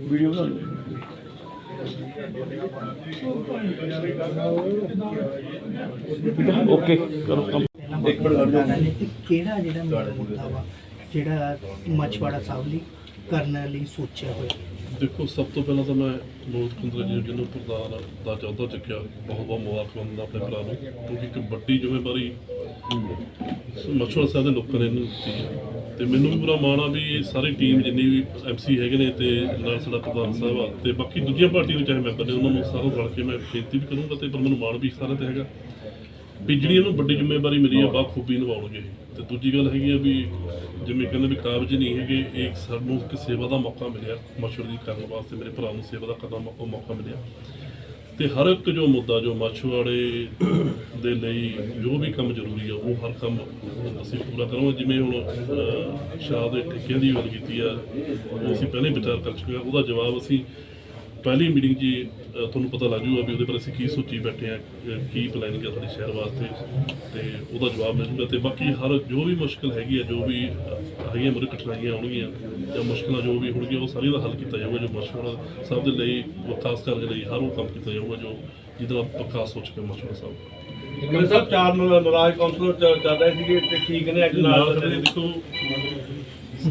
Video ਬਣਾ ਲਈ। Okay ਕਰੋ ਕੰਮ। ਇੱਕ ਮਿੰਟ ਤੇ ਕਿਹੜਾ ਜਿਹੜਾ ਮੁੱਦਾ ਵਾ ਜਿਹੜਾ ਮਛਵਾੜਾ ਸਾਹਿਬ ਲਈ ਕਰਨ ਲਈ ਸੋਚਿਆ ਹੋਇਆ? ਦੇਖੋ ਸਭ ਤੋਂ ਪਹਿਲਾਂ ਤਾਂ ਮੈਂ ਮੋਹਿਤ ਕੁੰਦਰਾ ਜੀ ਜਿਹਨੂੰ ਪ੍ਰਧਾਨ ਦਾ ਚੌਥਾ ਚੱਕਿਆ ਬਹੁਤ ਬਹੁਤ ਮੁਬਾਰਕਬਾਦ ਆਪਣੇ ਭਰਾ ਨੂੰ ਕਿਉਂਕਿ ਇੱਕ ਵੱਡੀ ਜ਼ਿੰਮੇਵਾਰੀ ਮਛੁਆਰਾ ਸਾਹਿਬ ਦੇ ਲੋਕਾਂ ਨੇ ਇਹਨੂੰ ਦਿੱਤੀ ਹੈ ਤੇ ਮੈਨੂੰ ਵੀ ਬੜਾ ਮਾਣ ਆ ਵੀ ਇਹ ਸਾਰੀ ਟੀਮ ਜਿੰਨੀ ਵੀ ਐਮਸੀ ਹੈਗੇ ਨੇ ਤੇ ਨਾਲ ਸਾਡਾ ਪ੍ਰਧਾਨ ਸਾਹਿਬ ਆ ਤੇ ਬਾਕੀ ਦੂਜੀਆਂ ਪਾਰਟੀਆਂ ਦੇ ਚਾਹੇ ਮੈਂਬਰ ਨੇ, ਉਹਨਾਂ ਨੂੰ ਸਾਰਾ ਰਲ ਕੇ ਮੈਂ ਬੇਨਤੀ ਵੀ ਕਰੂੰਗਾ ਤੇ ਪਰ ਮੈਨੂੰ ਮਾਣ ਵੀ ਸਾਰਿਆਂ ਤੇ ਹੈਗਾ ਵੀ ਜਿਹੜੀ ਇਹਨੂੰ ਵੱਡੀ ਜ਼ਿੰਮੇਵਾਰੀ ਮਿਲੀ ਆ ਬਾਖੂਬੀ ਨਿਭਾਉਣਗੇ ਇਹ। ਤੇ ਦੂਜੀ ਗੱਲ ਹੈਗੀ ਆ ਵੀ ਜਿਵੇਂ ਕਹਿੰਦੇ ਵੀ ਕਾਬਜ ਨਹੀਂ ਹੈਗੇ, ਇਹ ਸਾਨੂੰ ਇੱਕ ਸੇਵਾ ਦਾ ਮੌਕਾ ਮਿਲਿਆ ਮਸ਼ਹੂਰ ਦੀ ਕਰਨ ਵਾਸਤੇ ਮੇਰੇ ਭਰਾ ਨੂੰ ਸੇਵਾ ਦਾ ਕਰਨ ਦਾ ਮੌਕਾ ਮਿਲਿਆ ਤੇ ਹਰ ਇੱਕ ਜੋ ਮੁੱਦਾ, ਜੋ ਮਛੁਆੜੇ ਦੇ ਲਈ ਜੋ ਵੀ ਕੰਮ ਜ਼ਰੂਰੀ ਆ ਉਹ ਹਰ ਕੰਮ ਅਸੀਂ ਪੂਰਾ ਕਰਾਂਗੇ। ਜਿਵੇਂ ਹੁਣ ਸ਼ਾਹ ਦੇ ਠੇਕਿਆਂ ਦੀ ਗੱਲ ਕੀਤੀ ਆ ਉਹ ਅਸੀਂ ਪਹਿਲੇ ਵਿਚਾਰ ਕਰ ਚੁੱਕੇ ਹਾਂ ਉਹਦਾ ਜਵਾਬ ਅਸੀਂ ਪਹਿਲੀ ਮੀਟਿੰਗ 'ਚ ਹੀ, ਤੁਹਾਨੂੰ ਪਤਾ ਲੱਗ ਜੂਗਾ ਵੀ ਉਹਦੇ ਪਰ ਅਸੀਂ ਕੀ ਸੋਚੀ ਬੈਠੇ ਆ ਕੀ ਪਲਾਨਿੰਗ ਆ ਸਾਡੇ ਸ਼ਹਿਰ ਵਾਸਤੇ। ਤੇ ਉਹਦਾ ਜਵਾਬ ਮਿਲੂਗਾ ਤੇ ਬਾਕੀ ਹਰ ਜੋ ਵੀ ਮੁਸ਼ਕਲ ਹੈਗੀ ਆ ਜੋ ਵੀ ਅਹ, ਹੈਗੀਆਂ ਮੁਰੇ ਕਠਿਨਾਈਆਂ ਆਉਣਗੀਆਂ ਜਾਂ ਮੁਸ਼ਕਲਾਂ ਜੋ ਵੀ ਹੋਣਗੀਆਂ ਉਹ ਸਾਰੀਆਂ ਦਾ ਹੱਲ ਕੀਤਾ ਜਾਊਗਾ ਜੋ ਮਸ਼ਹੂਰ ਸਭ ਦੇ ਲਈ ਉਹ ਖਾਸ ਕਰਕੇ ਲਈ ਹਰ ਉਹ ਕੰਮ ਕੀਤਾ ਜਾਊਗਾ ਜੋ ਜਿਹਦੇ ਨਾਲ ਪੱਕਾ ਸੋਚ ਕੇ ਮਸ਼ਹੂਰ ਸਾਹਿਬ। ਮੇਰੇ ਸਾਹਿਬ ਚਾਰ ਨਰਾਜ ਕਾਉਂਸਲਰ ਚੱਲ ਰਹੇ ਸੀਗੇ ਤੇ ਠੀਕ ਨੇ ਅੱਜ ਨਾਲ ਖੜੇ ਨੇ, ਦੇਖੋ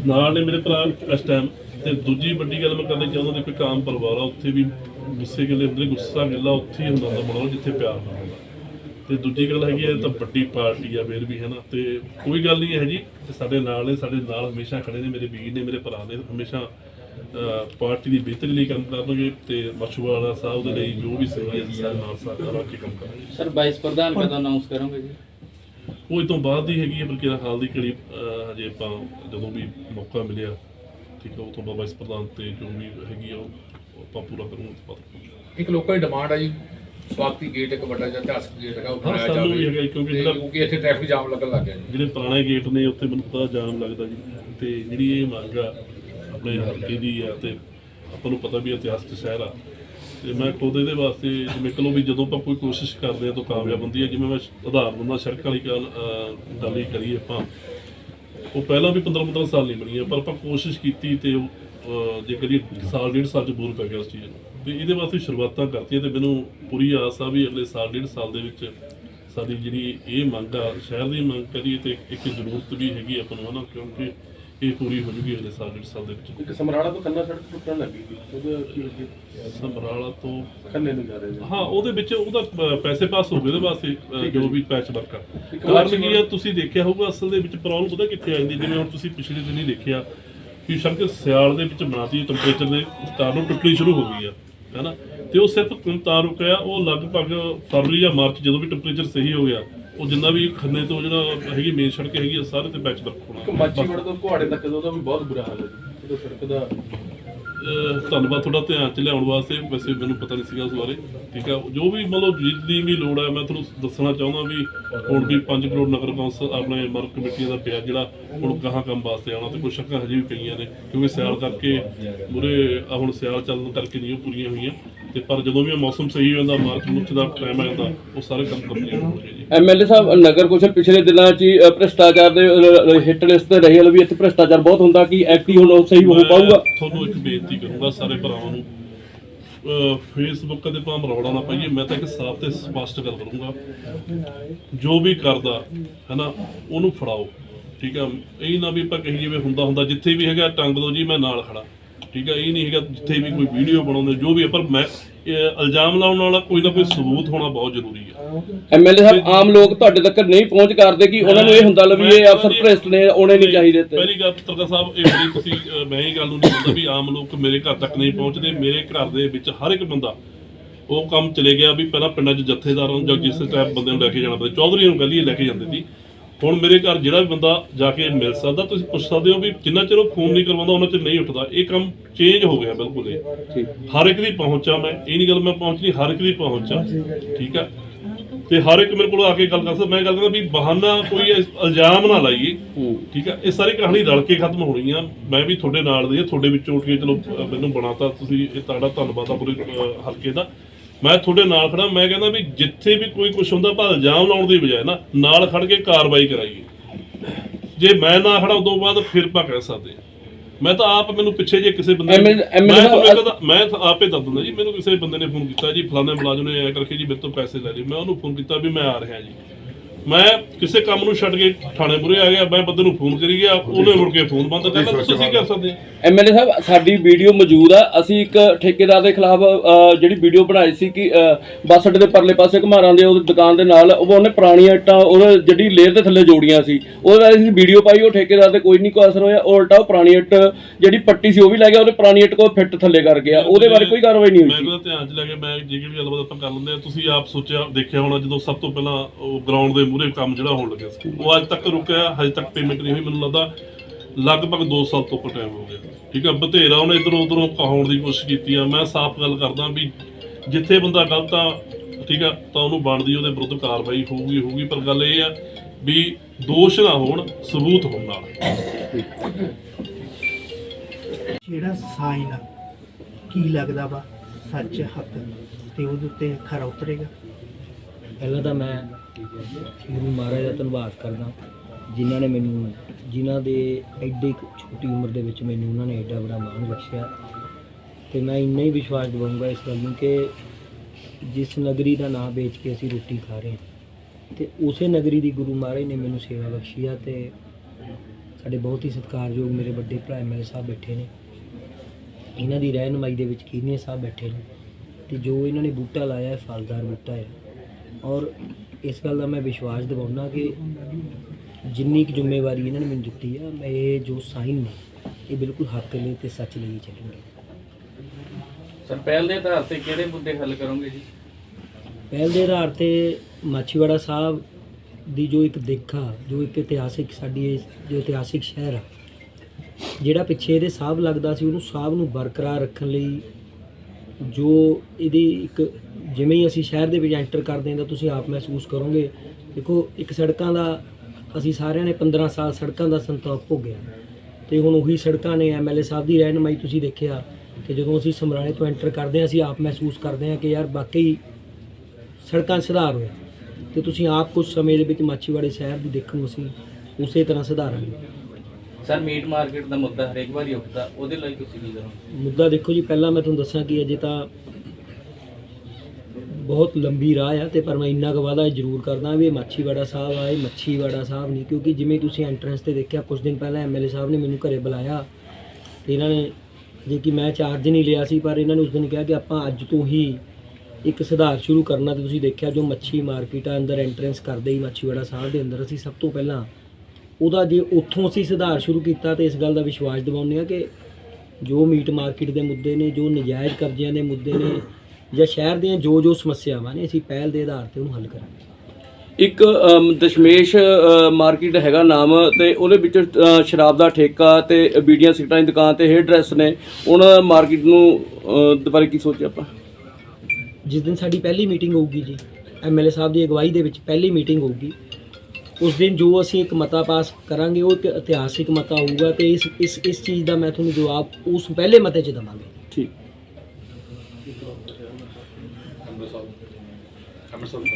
ਨਾਲ ਨੇ ਮੇਰੇ ਭਰਾ ਇਸ ਟਾਈਮ ਤੇ ਦੂਜੀ ਵੱਡੀ ਗੱਲ ਮੈਂ ਕਰਨੀ ਚਾਹੁੰਦਾ ਦੇਖੋ ਇੱਕ ਆਮ ਪਰਿਵਾਰ ਆ ਉੱਥੇ ਵੀ ਗੁੱਸੇ ਗਿਲੇ ਹੁੰਦੇ ਨੇ, ਗੁੱਸਾ ਗਿਲਾ ਉੱਥੇ ਹੀ ਹੁੰਦਾ ਹੁੰਦਾ ਮਨੋਂ ਜਿੱਥੇ ਪਿਆਰ ਹੁੰਦਾ। ਤੇ ਦੂਜੀ ਗੱਲ ਹੈਗੀ ਹੈ ਇਹ ਤਾਂ ਵੱਡੀ ਪਾਰਟੀ ਆ ਫੇਰ ਵੀ ਹੈ ਨਾ? ਤੇ ਕੋਈ ਗੱਲ ਨਹੀਂ ਹੈ ਜੀ ਤੇ ਸਾਡੇ ਨਾਲ ਨੇ ਸਾਡੇ ਨਾਲ ਹਮੇਸ਼ਾ ਖੜੇ ਨੇ ਮੇਰੇ ਵੀਰ ਨੇ ਮੇਰੇ ਭਰਾ ਨੇ ਹਮੇਸ਼ਾ ਪਾਰਟੀ ਦੀ ਬਿਹਤਰੀ ਲਈ ਕੰਮ ਕਰਨਗੇ ਤੇ ਮਛੂਆੜਾ ਸਾਹਿਬ ਦੇ ਲਈ ਜੋ ਵੀ ਸਹੀ ਹੈ ਸਾਡੇ ਨਾਲ ਸਾਥ ਕੇ ਕੰਮ ਕਰਾਂਗੇ। ਸਰ ਵਾਈਸ ਪ੍ਰਧਾਨ ਕਦੋਂ ਅਨਾਉਂਸ ਕਰੋਗੇ ਜੀ? ਉਹ ਤੋਂ ਬਾਅਦ ਦੀ ਹੈਗੀ ਹੈ ਬਲਕਿ ਹਾਲ ਦੀ ਘੜੀ ਹਜੇ ਆਪਾਂ ਜਦੋਂ ਵੀ ਮੌਕਾ ਮਿਲਿਆ ਠੀਕ ਹੈ ਉਹ ਤੋਂ ਬਾਅਦ ਵਾਈਸ ਪ੍ਰਧਾਨ ਤੇ ਜੋ ਵੀ ਹੈਗੀ ਆ ਉਹ ਆਪਾਂ ਪੂਰਾ ਕਰੂੰਗੇ ਉਸ ਤੋਂ ਬਾਅਦ ਇੱਕ ਲੋਕਾਂ ਦੀ ਡਿਮਾਂਡ ਆ ਜੀ ਸਵਾਗਤੀ ਗੇਟ ਇੱਕ ਵੱਡਾ ਜਿਹਾ ਇਤਿਹਾਸਕ ਗੇਟ ਹੈਗਾ ਉਹ ਹਾਂ, ਬਣਾਇਆ ਸਾਨੂੰ ਵੀ ਜਾਵੇ। ਕਿਉਂਕਿ ਜਿਹੜਾ- ਕਿਉਂਕਿ ਇੱਥੇ ਟ੍ਰੈਫਿਕ ਜਾਮ ਲੱਗਣ ਲੱਗ ਗਿਆ ਜੀ। ਜਿਹੜੇ ਪੁਰਾਣੇ ਗੇਟ ਨੇ ਉੱਥੇ ਮੈਨੂੰ ਪਤਾ ਜਾਮ ਲੱਗਦਾ ਜੀ ਤੇ ਜਿਹੜੀ ਇਹ ਮੰਗ ਆ ਆਪਣੇ ਹਲਕੇ ਦੀ ਆ ਤੇ ਆਪਾਂ ਨੂੰ ਪਤਾ ਵੀ ਇਤਿਹਾਸਕ ਸ਼ਹਿਰ ਆ। ਤੇ ਮੈਂ ਖੁਦ ਇਹਦੇ ਵਾਸਤੇ ਜਿਵੇਂ ਕਹੋ ਵੀ ਜਦੋਂ ਆਪਾਂ ਕੋਈ ਕੋਸ਼ਿਸ਼ ਕਰਦੇ ਆ ਤਾਂ ਕਾਮਯਾਬ ਹੁੰਦੀ ਹੈ ਜਿਵੇਂ ਮੈਂ ਉਦਾਹਰਨ ਦਿੰਦਾ ਸੜਕ ਵਾਲੀ ਗੱਲ ਗੱਲ ਹੀ ਕਰੀਏ ਆਪਾਂ। ਉਹ ਪਹਿਲਾਂ ਵੀ 15 15 ਸਾਲ ਨਹੀਂ ਬਣੀ ਹੈ ਪਰ ਆਪਾਂ ਕੋਸ਼ਿਸ਼ ਕੀਤੀ ਤੇ ਜੇ ਕਰੀਏ ਸਾਲ, ਡੇਢ ਸਾਲ ਚ ਬੂਰ ਪੈ ਗਿਆ ਉਸ ਚੀਜ਼ ਨੂੰ। ਤੇ ਇਹਦੇ ਵਾਸਤੇ ਸ਼ੁਰੂਆਤਾਂ ਕਰਤੀਆਂ ਤੇ ਮੈਨੂੰ ਪੂਰੀ ਆਸ ਆ ਵੀ ਅਗਲੇ ਸਾਲ, ਡੇਢ ਸਾਲ ਦੇ ਵਿੱਚ ਸਾਡੀ ਜਿਹੜੀ ਇਹ ਮੰਗ ਆ, ਸ਼ਹਿਰ ਦੀ ਮੰਗ ਕਰੀਏ ਤੇ ਇੱਕ ਜ਼ਰੂਰਤ ਵੀ ਹੈਗੀ ਆਪਾਂ ਨੂੰ, ਹਨਾ? ਕਿਉਂਕਿ ਇਹ ਪੂਰੀ ਹੋ ਜੂਗੀ ਅਗਲੇ ਸਾਲ ਡੇਢ ਸਾਲ ਦੇ ਵਿੱਚ। ਇੱਕ ਸਮਰਾਲਾ ਤੋਂ ਖੰਨਾ ਸੜਕ ਟੁੱਟਣ ਲੱਗੀ ਸੀ। ਉਹਦਾ ਕੀ ਕੀ ਸਮਰਾਲਾ ਤੋਂ ਖੰਨੇ ਨੂੰ ਜਾ ਰਹੇ ਨੇ। ਹਾਂ ਉਹਦੇ ਵਿੱਚ ਉਹਦਾ ਪੈਸੇ ਪਾਸ ਹੋ ਗਏ ਉਹਦੇ ਵਾਸਤੇ ਜੋ। ਵੀ ਪੈਚ ਵਰਕ ਆ। ਕਾਰਨ ਕੀ ਆ ਤੁਸੀਂ ਦੇਖਿਆ ਹੋਊਗਾ ਅਸਲ ਦੇ ਵਿੱਚ ਪ੍ਰੋਬਲਮ ਉਹਦਾ ਕਿੱਥੇ ਆ ਜਾਂਦੀ ਜਿਵੇਂ ਹੁਣ ਤੁਸੀਂ ਪਿਛਲੇ ਦਿਨ ਹੀ ਦੇਖਿਆ ਕਿ ਸੜਕ ਸਿਆਲ ਦੇ ਵਿੱਚ ਬਣਾਤੀ ਟੈਂਪਰੇਚਰ ਦੇ ਕਾਰਨ ਟੁੱਟਣੀ ਸ਼ੁਰੂ ਹੋ ਗਈ ਆ ਹੈਨਾ? ਤੇ ਉਹ ਸਿਰਫ ਤਾਂ ਰੁਕਿਆ ਉਹ ਲਗਭਗ ਫਰਵਰੀ ਜਾਂ ਮਾਰਚ ਜਦੋਂ ਵੀ ਟੈਂਪਰੇਚਰ ਸਹੀ ਹੋ ਗਿਆ ਉਹ ਜਿੰਨਾ ਵੀ ਖੰਨੇ ਤੋਂ ਜਿਹੜਾ ਹੈਗੀ ਮੇਨ ਸੜਕ ਹੈਗੀ ਆ ਸਾਰੇ ਤੇ ਇੱਕ ਹੋਣਾ। ਮਾਚੀਵਾੜਾ ਤੋਂ ਕੁਹਾੜੇ ਤੱਕ ਦਾ ਉਹਦਾ ਵੀ ਬਹੁਤ ਬੁਰਾ ਹਾਲ ਹੈ ਜੀ। ਸੜਕ ਦਾ ਅਹ ਧੰਨਵਾਦ ਤੁਹਾਡਾ ਧਿਆਨ ਚ ਲਿਆਉਣ ਵਾਸਤੇ। ਵੈਸੇ ਮੈਨੂੰ ਪਤਾ ਨਹੀਂ ਸੀਗਾ ਉਸ ਬਾਰੇ। ਠੀਕ ਆ ਜੋ ਵੀ ਮਤਲਬ ਜਿੰਨੀ ਵੀ ਲੋੜ ਹੈ ਮੈਂ ਤੁਹਾਨੂੰ ਦੱਸਣਾ ਚਾਹੁੰਦਾ ਵੀ ਹੁਣ ਵੀ 5 ਕਰੋੜ ਨਗਰ ਕੌਂਸਲ ਆਪਣੇ ਮਰਕ ਕਮੇਟੀਆਂ ਦਾ ਪਿਆ ਜਿਹੜਾ ਹੁਣ ਗਾਹਾਂ ਕੰਮ ਵਾਸਤੇ ਆਉਣਾ ਤੇ ਕੁਝ ਸ਼ੱਕਾਂ ਹਜੇ ਵੀ ਪਈਆਂ ਨੇ ਕਿਉਂਕਿ ਸਿਆਲ ਕਰਕੇ ਮੁਰੇ ਹੁਣ ਸਿਆਲ ਚੱਲਣ ਕਰਕੇ ਨਹੀਂ ਉਹ ਪੂਰੀਆਂ ਹੋਈਆਂ। ਤੇ ਪਰ ਜਦੋਂ ਵੀ ਮੌਸਮ ਸਹੀ ਹੋ ਜਾਂਦਾ ਮਾਰਚ ਮੁੱਚ ਦਾ ਟਾਈਮ ਆ ਜਾਂਦਾ ਉਹ ਸਾਰੇ ਕੰਮ ਕੰਪਲੀਟ ਹੋ ਐਮਐਲਏ ਸਾਹਿਬ ਨਗਰ ਕੌਂਸਲ ਪਿਛਲੇ ਦਿਨਾਂ 'ਚ ਹੀ, ਅ, ਭ੍ਰਿਸ਼ਟਾਚਾਰ ਦੇ ਹਿੱਟ ਲਿਸਟ ਤੇ ਰਹੇ ਹਲ ਵੀ ਇੱਥੇ ਭ੍ਰਿਸ਼ਟਾਚਾਰ ਬਹੁਤ ਹੁੰਦਾ ਕਿ ਐਕਟੀ ਹੁਣ ਉਹ ਸਹੀ ਹੋ ਮੈਂ ਪਾਊਗਾ? ਤੁਹਾਨੂੰ ਇੱਕ ਬੇਨਤੀ ਕਰੂੰਗਾ ਸਾਰੇ ਭਰਾਵਾਂ ਨੂੰ। ਫੇਸਬੁੱਕ ਤੇ ਭਾਵੇਂ ਰੌਲਾ ਨਾ ਪਾਈਏ ਮੈਂ ਤਾਂ ਇੱਕ ਸਾਫ਼ ਤੇ ਸਪਸ਼ਟ ਗੱਲ ਕਰੂੰਗਾ। ਜੋ ਵੀ ਕਰਦਾ ਹੈਨਾ ਉਹਨੂੰ ਫੜਾਓ ਠੀਕ ਆ? ਇਹ ਨਾ ਵੀ ਆਪਾਂ ਕਹੀ ਜਿਵੇਂ ਹੁੰਦਾ ਹੁੰਦਾ ਜਿੱਥੇ ਵੀ ਹੈਗਾ ਟੰਗ ਦੋ ਜੀ ਮੈਂ ਨਾਲ ਖੜਾ ਠੀਕ ਆ? ਇਹ ਨਹੀਂ ਹੈਗਾ ਜਿੱਥੇ ਵੀ ਕੋਈ ਵੀਡੀਓ ਬਣਾਉਂਦੇ ਜੋ ਵੀ ਆ, ਪਰ ਮੈਂ ਇਲਜ਼ਾਮ ਲਾਉਣ ਵਾਲਾ ਕੋਈ ਨਾ ਕੋਈ ਸਬੂਤ ਹੋਣਾ ਬਹੁਤ ਜ਼ਰੂਰੀ ਆ। ਐਮਐਲਏ ਸਾਹਿਬ ਆਮ ਲੋਕ ਤੁਹਾਡੇ ਤੱਕ ਨਹੀਂ ਪਹੁੰਚ ਕਰਦੇ ਕਿ ਉਹਨਾਂ ਨੂੰ ਇਹ ਹੁੰਦਾ ਲ ਵੀ ਇਹ ਅਫਸਰ ਭ੍ਰਿਸ਼ਟ ਨੇ ਆਉਣੇ ਨਹੀਂ ਚਾਹੀਦੇ ਤੇ। ਪਹਿਲੀ ਗੱਲ ਤਰਕਾ ਸਾਹਿਬ ਇਹ ਬੜੀ ਤੁਸੀਂ ਮੈਂ ਇਹ ਗੱਲ ਨੂੰ ਨਹੀਂ ਮੰਨਦਾ ਵੀ ਆਮ ਲੋਕ ਮੇਰੇ ਘਰ ਤੱਕ ਨਹੀਂ ਪਹੁੰਚਦੇ ਮੇਰੇ ਘਰ ਦੇ ਵਿੱਚ ਹਰ ਇੱਕ ਬੰਦਾ ਉਹ ਕੰਮ ਚਲੇ ਗਿਆ ਵੀ ਪਹਿਲਾਂ ਪਿੰਡਾਂ 'ਚ ਜਥੇਦਾਰਾਂ ਨੂੰ ਜਾਂ ਜਿਸ ਟਾਈਪ ਬੰਦੇ ਨੂੰ ਲੈ ਕੇ ਜਾਣਾ ਪੈਂਦਾ ਚੌਧਰੀ ਨੂੰ ਗੱਲੀ ਲੈ ਕੇ ਜਾਂਦੇ ਸੀ। ਹੁਣ ਮੇਰੇ ਘਰ ਜਿਹੜਾ ਵੀ ਬੰਦਾ ਜਾ ਕੇ ਮਿਲ ਸਕਦਾ ਤੁਸੀਂ ਪੁੱਛ ਸਕਦੇ ਹੋ ਵੀ ਜਿੰਨਾ ਚਿਰ ਉਹ ਫੋਨ ਨਹੀਂ ਕਰਵਾਉਂਦਾ ਉਹਨਾਂ ਚਿਰ ਨਹੀਂ ਉੱਠਦਾ। ਇਹ ਕੰਮ ਚੇਂਜ ਹੋ ਗਿਆ ਬਿਲਕੁਲ ਇਹ। ਹਰ ਇੱਕ ਦੀ ਪਹੁੰਚਾ ਮੈਂ ਇਹ ਨਹੀਂ ਗੱਲ ਮੈਂ ਪਹੁੰਚਣੀ ਹਰ ਇੱਕ ਦੀ ਪਹੁੰਚਾ ਠੀਕ ਆ? ਤੇ ਹਰ ਇੱਕ ਮੇਰੇ ਕੋਲ ਆ ਕੇ ਗੱਲ ਕਰ ਸਕਦਾ ਮੈਂ ਗੱਲ ਕਰਦਾ ਵੀ ਬਹਾਨਾ ਕੋਈ ਇਲਜ਼ਾਮ ਨਾ ਲਾਈਏ ਠੀਕ ਆ? ਇਹ ਸਾਰੀ ਕਹਾਣੀ ਰਲ ਕੇ ਖਤਮ ਹੋ ਰਹੀ ਆ ਮੈਂ ਵੀ ਤੁਹਾਡੇ ਨਾਲ ਦੀ ਆ ਤੁਹਾਡੇ ਵਿੱਚੋਂ ਉੱਠ ਕੇ ਚਲੋ ਮੈਨੂੰ ਬਣਾਤਾ ਤੁਸੀਂ ਇਹ ਤੁਹਾਡਾ ਧੰਨਵਾਦ ਆ ਪੂਰੇ ਹਲਕੇ ਦਾ। ਮੈਂ ਤੁਹਾਡੇ ਨਾਲ ਖੜਾ ਮੈਂ ਕਹਿੰਦਾ ਵੀ ਜਿੱਥੇ ਵੀ ਕੋਈ ਕੁਝ ਹੁੰਦਾ ਭਾ ਇਲਜ਼ਾਮ ਲਾਉਣ ਦੀ ਬਜਾਏ ਨਾ ਨਾਲ ਖੜ ਕੇ ਕਾਰਵਾਈ ਕਰਾਈਏ। ਜੇ ਮੈਂ ਨਾ ਖੜਾ ਉਦੋਂ ਬਾਅਦ ਫਿਰ ਆਪਾਂ ਕਹਿ ਸਕਦੇ ਮੈਂ ਤਾਂ ਆਪ ਮੈਨੂੰ ਪਿੱਛੇ ਜੇ ਕਿਸੇ ਬੰਦੇ ਮੈਂ ਤੁਹਾਨੂੰ ਮੈਂ ਆਪੇ ਦੱਸ ਦਿੰਦਾ ਜੀ ਮੈਨੂੰ ਕਿਸੇ ਬੰਦੇ ਨੇ ਫੋਨ ਕੀਤਾ ਜੀ ਫਲਾਣੇ ਮੁਲਾਜ਼ਮ ਨੇ ਐ ਕਰਕੇ ਜੀ ਮੇਰੇ ਤੋਂ ਪੈਸੇ ਲੈ ਲਏ। ਮੈਂ ਉਹਨੂੰ ਫੋਨ ਕੀਤਾ ਵੀ ਮੈਂ ਆ ਰਿਹਾ ਜੀ। ਮੈਂ ਕਿਸੇ ਕੰਮ ਨੂੰ ਛੱਡ ਕੇ ਥਾਣੇ ਮੁਰੇ ਆ ਗਿਆ ਮੈਂ ਬੰਦੇ ਨੂੰ ਫੋਨ ਕਰੀ ਗਿਆ ਉਹਨੇ ਮੁੜ ਕੇ ਫੋਨ ਬੰਦ ਕਰ ਲਿਆ ਤੁਸੀਂ ਕੀ ਕਰ ਸਕਦੇ ਐਮਐਲਏ ਸਾਹਿਬ ਸਾਡੀ ਵੀਡੀਓ ਮੌਜੂਦ ਆ। ਅਸੀਂ ਇੱਕ ਠੇਕੇਦਾਰ ਦੇ ਖਿਲਾਫ ਜਿਹੜੀ ਵੀਡੀਓ ਬਣਾਈ ਸੀ ਕਿ ਬੱਸ ਅੱਡੇ ਦੇ ਪਰਲੇ ਪਾਸੇ ਘਮਾਰਾਂ ਦੇ ਉਹ ਦੁਕਾਨ ਦੇ ਨਾਲ ਉਹ ਉਹਨੇ ਪੁਰਾਣੀਆਂ ਇੱਟਾਂ ਉਹ ਜਿਹੜੀ ਲੇਅਰ ਦੇ ਥੱਲੇ ਜੋੜੀਆਂ ਸੀ। ਉਹਦੇ ਬਾਰੇ ਅਸੀਂ ਵੀਡੀਓ ਪਾਈ ਉਹ ਠੇਕੇਦਾਰ ਤੇ ਕੋਈ ਨਹੀਂ ਕੋਈ ਅਸਰ ਹੋਇਆ। ਉਲਟਾ ਉਹ ਪੁਰਾਣੀ ਇੱਟ ਜਿਹੜੀ ਪੱਟੀ ਸੀ ਉਹ ਵੀ ਲੈ ਗਿਆ ਉਹਨੇ ਪੁਰਾਣੀ ਇੱਟ ਕੋ ਫਿੱਟ ਥੱਲੇ ਕਰ ਗਿਆ। ਉਹਦੇ ਬਾਰੇ ਕੋਈ ਕਾਰਵਾਈ ਨਹੀਂ ਹੋਈ ਮੈਂ ਉਹਦਾ ਧਿਆਨ ਚ ਲੈ ਕੇ ਮੈਂ ਜਿਹੜੀ ਵੀ ਗੱਲਬਾਤ ਆਪਾਂ ਕਰ ਲੈਂਦੇ ਆ ਤੁਸੀਂ ਆਪ ਸੋਚਿਆ ਦੇਖਿਆ ਹੋਣਾ ਜਦੋਂ ਸਭ ਤੋਂ ਪਹਿਲਾਂ ਉਹ ਗਰਾਊਂਡ ਦੇ ਮੂਹਰੇ ਕੰਮ ਜਿਹੜਾ ਹੋਣ ਲੱਗਿਆ ਸੀ। ਉਹ ਅੱਜ ਤੱਕ ਰੁਕਿਆ ਹਜੇ ਤੱਕ ਪੇਮੈਂਟ ਨਹੀਂ ਹੋਈ ਮੈਨੂੰ ਲੱਗਦਾ ਲਗਭਗ 2 ਸਾਲ ਤੋਂ ਉੱਪਰ ਟਾਈਮ ਹੋ ਗਿਆ। ਠੀਕ ਆ ਬਥੇਰਾ ਉਹਨੇ ਇਧਰੋਂ ਉਧਰੋਂ ਕਹਾਉਣ ਦੀ ਕੋਸ਼ਿਸ਼ ਕੀਤੀ ਆ। ਮੈਂ ਸਾਫ਼ ਗੱਲ ਕਰਦਾ ਵੀ ਜਿੱਥੇ ਬੰਦਾ ਗਲਤ ਆ ਠੀਕ ਆ ਤਾਂ ਉਹਨੂੰ ਬਣਦੀ ਉਹਦੇ ਵਿਰੁੱਧ ਕਾਰਵਾਈ ਹੋਊਗੀ ਹੋਊਗੀ। ਪਰ ਗੱਲ ਇਹ ਆ ਵੀ ਦੋਸ਼ ਨਾ ਹੋਣ ਸਬੂਤ ਹੋਣ ਨਾਲ। ਜਿਹੜਾ ਸਾਈਨ ਕੀ ਲੱਗਦਾ ਵਾ? ਸੱਚ ਹੱਕ? ਤੇ ਉਹਦੇ ਉੱਤੇ ਖਰਾ ਉਤਰੇਗਾ? ਪਹਿਲਾਂ ਤਾਂ ਮੈਂ ਗੁਰੂ ਮਹਾਰਾਜ ਦਾ ਧੰਨਵਾਦ ਕਰਦਾ, ਜਿਨ੍ਹਾਂ ਨੇ ਮੈਨੂੰ, ਜਿਨ੍ਹਾਂ ਦੇ ਐਡੀ ਛੋਟੀ ਉਮਰ ਦੇ ਵਿੱਚ ਮੈਨੂੰ ਉਹਨਾਂ ਨੇ ਐਡਾ ਬੜਾ ਮਾਣ ਬਖਸ਼ਿਆ। ਤੇ ਮੈਂ ਇੰਨਾ ਹੀ ਵਿਸ਼ਵਾਸ ਦਿਵਾਉਂਗਾ ਇਸ ਗੱਲ ਨੂੰ ਕਿ ਜਿਸ ਨਗਰੀ ਦਾ ਨਾਂ ਵੇਚ ਕੇ ਅਸੀਂ ਰੋਟੀ ਖਾ ਰਹੇ ਹਾਂ, ਤੇ ਉਸੇ ਨਗਰੀ ਦੀ ਗੁਰੂ ਮਹਾਰਾਜ ਨੇ ਮੈਨੂੰ ਸੇਵਾ ਬਖਸ਼ੀ ਆ ਤੇ ਸਾਡੇ ਬਹੁਤ ਹੀ ਸਤਿਕਾਰਯੋਗ ਮੇਰੇ ਵੱਡੇ ਭਰਾ ਐਮਐਲਏ ਸਾਹਿਬ ਬੈਠੇ ਨੇ। ਇਹਨਾਂ ਦੀ ਰਹਿਨਮਾਈ ਦੇ ਵਿੱਚ ਕੀਨੀਆ ਸਾਹਿਬ ਬੈਠੇ ਨੇ ਤੇ ਜੋ ਇਹਨਾਂ ਨੇ ਬੂਟਾ ਲਾਇਆ ਹੈ ਫਲਦਾਰ ਬੂਟਾ ਹੈ ਔਰ ਇਸ ਗੱਲ ਦਾ ਮੈਂ ਵਿਸ਼ਵਾਸ ਦਿਵਾਉਣਾ ਕਿ ਜਿੰਨੀ ਕੁ ਜ਼ਿੰਮੇਵਾਰੀ ਇਹਨਾਂ ਨੇ ਮੈਨੂੰ ਦਿੱਤੀ ਆ ਮੈਂ ਇਹ ਜੋ ਸਾਈਨ ਨੇ ਇਹ ਬਿਲਕੁਲ ਹੱਕ ਲਈ ਤੇ ਸੱਚ ਲਈ ਚੱਲੂੰਗਾ ਸਰ ਪਹਿਲ ਦੇ ਆਧਾਰ ਤੇ ਕਿਹੜੇ ਮੁੱਦੇ ਹੱਲ ਕਰੋਗੇ ਜੀ? ਪਹਿਲ ਦੇ ਆਧਾਰ ਤੇ ਮਾਛੀਵਾੜਾ ਸਾਹਿਬ ਦੀ ਜੋ ਇੱਕ ਦੇਖਾ ਜੋ ਇੱਕ ਇਤਿਹਾਸਿਕ ਸਾਡੀ ਇਹ ਜੋ ਇਤਿਹਾਸਿਕ ਸ਼ਹਿਰ ਆ ਜਿਹੜਾ ਪਿੱਛੇ ਇਹਦੇ ਸਾਹਿਬ ਲੱਗਦਾ ਸੀ ਉਹਨੂੰ ਸਾਹਿਬ ਨੂੰ ਬਰਕਰਾਰ ਰੱਖਣ ਲਈ ਜੋ ਇਹਦੀ ਇੱਕ ਜਿਵੇਂ ਹੀ ਅਸੀਂ ਸ਼ਹਿਰ ਦੇ ਵਿੱਚ ਐਂਟਰ ਕਰਦੇ ਹਾਂ ਤਾਂ ਤੁਸੀਂ ਆਪ ਮਹਿਸੂਸ ਕਰੋਗੇ ਦੇਖੋ ਇੱਕ ਸੜਕਾਂ ਦਾ ਅਸੀਂ ਸਾਰਿਆਂ ਨੇ 15 ਸਾਲ ਸੜਕਾਂ ਦਾ ਸੰਤੋਖ ਭੋਗਿਆ। ਤੇ ਹੁਣ ਉਹੀ ਸੜਕਾਂ ਨੇ ਐਮਐਲਏ ਸਾਹਿਬ ਦੀ ਰਹਿਨਮਾਈ ਤੁਸੀਂ ਦੇਖਿਆ ਕਿ ਜਦੋਂ ਅਸੀਂ ਸਮਰਾਲੇ ਤੋਂ ਐਂਟਰ ਕਰਦੇ ਹਾਂ ਅਸੀਂ ਆਪ ਮਹਿਸੂਸ ਕਰਦੇ ਹਾਂ ਕਿ ਯਾਰ ਵਾਕਈ ਸੜਕਾਂ ਸੁਧਾਰ ਹੋਇਆ ਤੇ ਤੁਸੀਂ ਆਪ ਕੁਝ ਸਮੇਂ ਦੇ ਵਿੱਚ ਮਾਛੀਵਾੜੇ ਸ਼ਹਿਰ ਦੀ ਦੇਖਣ ਨੂੰ ਅਸੀਂ ਉਸੇ ਤਰ੍ਹਾਂ ਸੁਧਾਰਾਂਗੇ। ਸਰ ਮੀਟ ਮਾਰਕੀਟ ਦਾ ਮੁੱਦਾ ਹਰੇਕ ਵਾਰੀ ਉੱਠਦਾ ਉਹਦੇ ਲਈ ਤੁਸੀਂ ਕੀ ਕਰੋਗੇ? ਮੁੱਦਾ ਦੇਖੋ ਜੀ ਪਹਿਲਾਂ ਮੈਂ ਤੁਹਾਨੂੰ ਦੱਸਾਂ ਕਿ ਅਜੇ ਤਾਂ ਬਹੁਤ ਲੰਬੀ ਰਾਹ ਆ ਤੇ ਪਰ ਮੈਂ ਇੰਨਾ ਕੁ ਵਾਅਦਾ ਜ਼ਰੂਰ ਕਰਦਾ ਵੀ ਇਹ ਮਾਛੀਵਾੜਾ ਸਾਹਿਬ ਆ, ਇਹ ਮੱਛੀਵਾੜਾ ਸਾਹਿਬ ਨਹੀਂ, ਕਿਉਂਕਿ ਜਿਵੇਂ ਤੁਸੀਂ ਐਂਟਰੈਂਸ ਤੇ ਦੇਖਿਆ ਕੁਝ ਦਿਨ ਪਹਿਲਾਂ ਐਮਐਲਏ ਸਾਹਿਬ ਨੇ ਮੈਨੂੰ ਘਰੇ ਬੁਲਾਇਆ ਤੇ ਇਹਨਾਂ ਨੇ ਜੇ ਕਿ ਮੈਂ ਚਾਰਜ ਨਹੀਂ ਲਿਆ ਸੀ, ਪਰ ਇਹਨਾਂ ਨੇ ਉਸ ਦਿਨ ਕਿਹਾ ਕਿ ਆਪਾਂ ਅੱਜ ਤੋਂ ਹੀ ਇੱਕ ਸੁਧਾਰ ਸ਼ੁਰੂ ਕਰਨਾ ਤੇ ਤੁਸੀਂ ਦੇਖਿਆ ਜੋ ਮੱਛੀ ਮਾਰਕੀਟ ਆ, ਅੰਦਰ ਐਂਟਰੈਂਸ ਕਰਦੇ ਹੀ ਮੱਛੀਵਾੜਾ ਸਾਹਿਬ ਦੇ ਅੰਦਰ ਅਸੀਂ ਸਭ ਤੋਂ ਪਹਿਲਾਂ ਉਹਦਾ ਜੇ ਉੱਥੋਂ ਅਸੀਂ ਸੁਧਾਰ ਸ਼ੁਰੂ ਕੀਤਾ ਤੇ ਇਸ ਗੱਲ ਦਾ ਵਿਸ਼ਵਾਸ ਦਿਵਾਉਂਦੇ ਆ ਕਿ ਜੋ ਮੀਟ ਮਾਰਕੀਟ ਦੇ ਮੁੱਦੇ ਨੇ, ਜੋ ਨਜਾਇਜ਼ ਕਬਜ਼ਿਆਂ ਦੇ ਮੁੱਦੇ ਨੇ ਜਾਂ ਸ਼ਹਿਰ ਦੀਆਂ ਜੋ ਜੋ ਸਮੱਸਿਆਵਾਂ ਨੇ ਅਸੀਂ ਪਹਿਲ ਦੇ ਆਧਾਰ ਤੇ ਉਹਨੂੰ ਹੱਲ ਕਰਾਂਗੇ। ਇੱਕ ਅਮ, ਦਸ਼ਮੇਸ਼ ਅ, ਮਾਰਕੀਟ ਹੈਗਾ ਨਾਮ ਤੇ ਉਹਦੇ ਵਿੱਚ ਅ, ਸ਼ਰਾਬ ਦਾ ਠੇਕਾ ਤੇ ਬੀੜੀਆਂ ਸਿਗਰਟਾਂ ਦੀ ਦੁਕਾਨ ਤੇ ਹੇਅਰ ਡਰੈਸ ਨੇ। ਉਹਨਾਂ ਮਾਰਕੀਟ ਨੂੰ ਅ, ਦੁਬਾਰੇ ਕੀ ਸੋਚਿਆ ਆਪਾਂ? ਜਿਸ ਦਿਨ ਸਾਡੀ ਪਹਿਲੀ ਮੀਟਿੰਗ ਹੋਊਗੀ ਜੀ ਐਮਐਲਏ ਸਾਹਿਬ ਦੀ ਅਗਵਾਈ ਦੇ ਵਿੱਚ ਪਹਿਲੀ ਮੀਟਿੰਗ ਹੋਊਗੀ ਉਸ ਦਿਨ ਜੋ ਅਸੀਂ ਇੱਕ ਮਤਾ ਪਾਸ ਕਰਾਂਗੇ ਉਹ ਇੱਕ ਇਤਿਹਾਸਿਕ ਮਤਾ ਹੋਊਗਾ ਤੇ ਇਸ ਇਸ ਇਸ ਚੀਜ਼ ਦਾ ਮੈਂ ਤੁਹਾਨੂੰ ਜਵਾਬ ਉਸ ਪਹਿਲੇ ਮਤੇ 'ਚ ਦਵਾਂਗੇ। ਠੀਕ। ಸ್ವಲ್ಪ